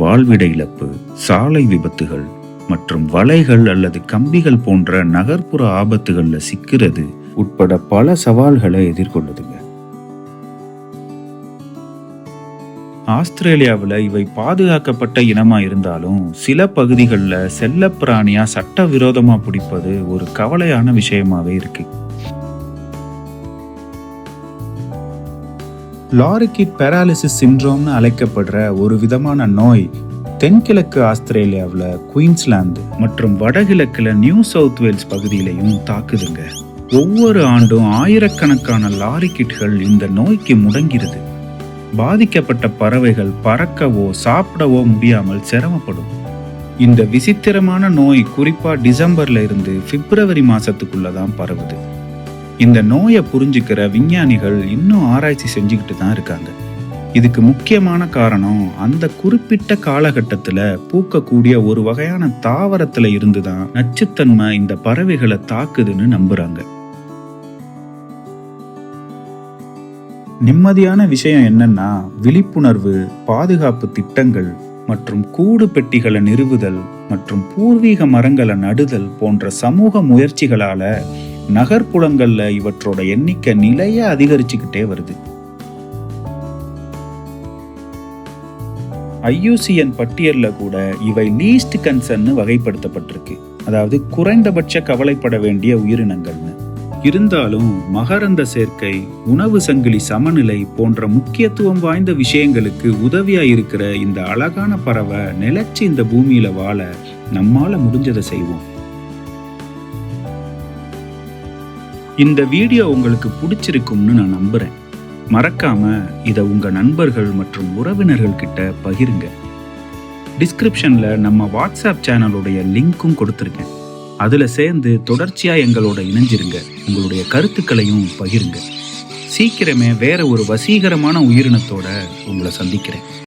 வாழ்விட இழப்பு சாலை விபத்துகள் மற்றும் வலைகள் அல்லது கம்பிகள் போன்ற நகர்ப்புற ஆபத்துகளில் சிக்கிறது உட்பட பல சவால்களை எதிர்கொள்ளுதுங்க. ஆஸ்திரேலியாவில் இவை பாதுகாக்கப்பட்ட இனமா இருந்தாலும் சில பகுதிகளில் செல்லப்பிராணியா சட்டவிரோதமா பிடிப்பது ஒரு கவலையான விஷயமாவே இருக்கு. லாரிக்கிட் பேராலிசிஸ் சிண்ட்ரோம்னு அழைக்கப்படுற ஒரு விதமான நோய் தென்கிழக்கு ஆஸ்திரேலியாவில் குயின்ஸ்லாந்து மற்றும் வடகிழக்கில் நியூ சவுத் வேல்ஸ் பகுதியிலையும் தாக்குதுங்க. ஒவ்வொரு ஆண்டும் ஆயிரக்கணக்கான லாரிக்கிட்கள் இந்த நோய்க்கு முடங்கிருது. பாதிக்கப்பட்ட பறவைகள் பறக்கவோ சாப்பிடவோ முடியாமல் சிரமப்படும். இந்த விசித்திரமான நோய் குறிப்பாக டிசம்பர்ல இருந்து பிப்ரவரி மாசத்துக்குள்ள தான் பரவுது. இந்த நோயை புரிஞ்சுக்கிற விஞ்ஞானிகள் இன்னும் ஆராய்ச்சி செஞ்சுக்கிட்டு தான் இருக்காங்க. இதுக்கு முக்கியமான காரணம் அந்த குறிப்பிட்ட காலகட்டத்துல பூக்கக்கூடிய ஒரு வகையான தாவரத்துல இருந்து தான் நச்சுத்தன்மை இந்த பறவைகளை தாக்குதுன்னு நம்புறாங்க. நிம்மதியான விஷயம் என்னன்னா விழிப்புணர்வு பாதுகாப்பு திட்டங்கள் மற்றும் கூடு பெட்டிகளை நிறுவுதல் மற்றும் பூர்வீக மரங்களை நடுதல் போன்ற சமூக முயற்சிகளால நகர்ப்புறங்கள்ல இவற்றோட எண்ணிக்கை நிலைய அதிகரிச்சுக்கிட்டே வருது. ஐயூசிஎன் பட்டியலில் கூட இவை லீஸ்ட் கன்சர்ன்னு வகைப்படுத்தப்பட்டிருக்கு. அதாவது குறைந்தபட்ச கவலைப்பட வேண்டிய உயிரினங்கள்னு. இருந்தாலும் மகரந்த சேர்க்கை உணவு சங்கிலி சமநிலை போன்ற முக்கியத்துவம் வாய்ந்த விஷயங்களுக்கு உதவியா இருக்கிற இந்த அழகான பறவை நிலைச்சு இந்த பூமியில வாழ நம்மால முடிஞ்சதை செய்வோம். இந்த வீடியோ உங்களுக்கு பிடிச்சிருக்கும்னு நான் நம்புறேன். மறக்காம இதை உங்கள் நண்பர்கள் மற்றும் உறவினர்கள் கிட்ட பகிருங்க. டிஸ்கிரிப்ஷனில் நம்ம வாட்ஸ்அப் சேனலுடைய லிங்க்கும் கொடுத்துருக்கேன். அதில் சேர்ந்து தொடர்ச்சியாக எங்களோட இணைஞ்சிருங்க. உங்களுடைய கருத்துக்களையும் பகிருங்க. சீக்கிரமே வேற ஒரு வசீகரமான உயிரினத்தோட உங்களை சந்திக்கிறேன்.